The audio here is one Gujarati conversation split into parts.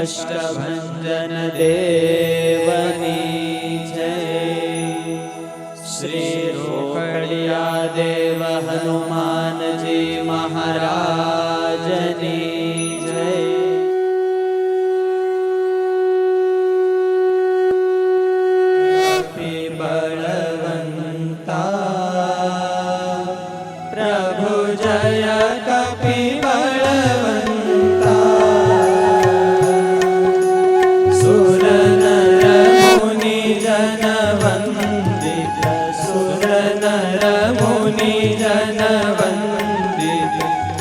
अष्टभं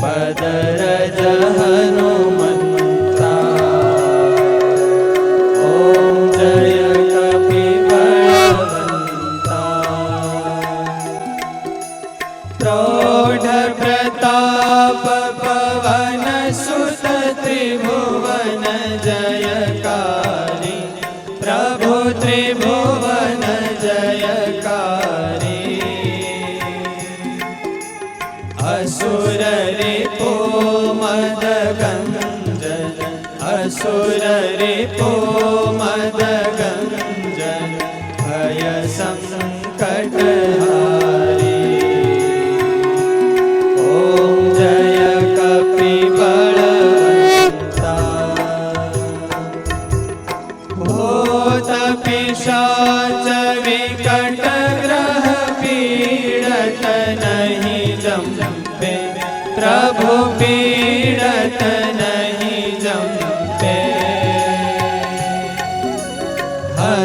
પદરજ હનુમંતા ઓમ જય કપી બળવંતા પ્રૌઢ પ્રતાપ પવન સુત ત્રિભુવન જયકારી પ્રભુ ત્રિભુવન અસુર રિપો મદ ગંજન અસુર રિપો મદ ગંજન ભય સંકટ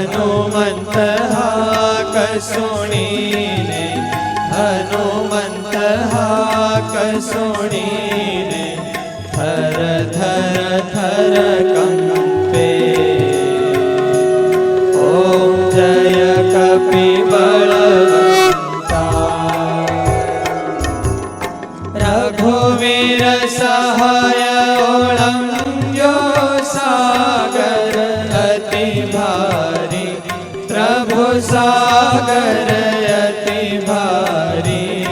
હનુમંત હાક સુણીને હનુમંત હાક સુણીને થર થર થર કંપે ઓમ જય કપી સાગર અતિ ભારી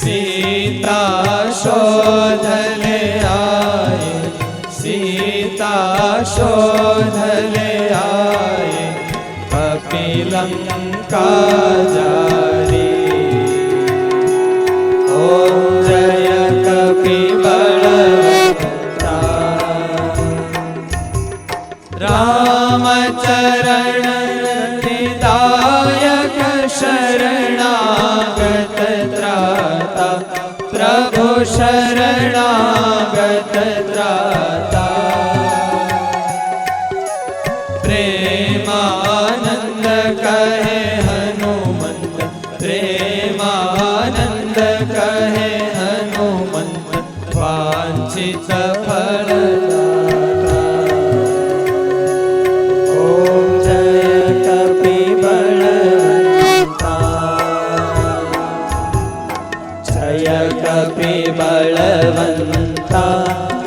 સીતા શોધ લે આય સીતા શોધ લે આય કપિલંકા જારી શરણાગત ત્રાતા પ્રેમાનંદ કહે હનુમંત પ્રેમાનંદ કહે હનુમંત વાંછિત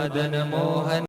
રાધારમણ દેવની જય મદન મોહન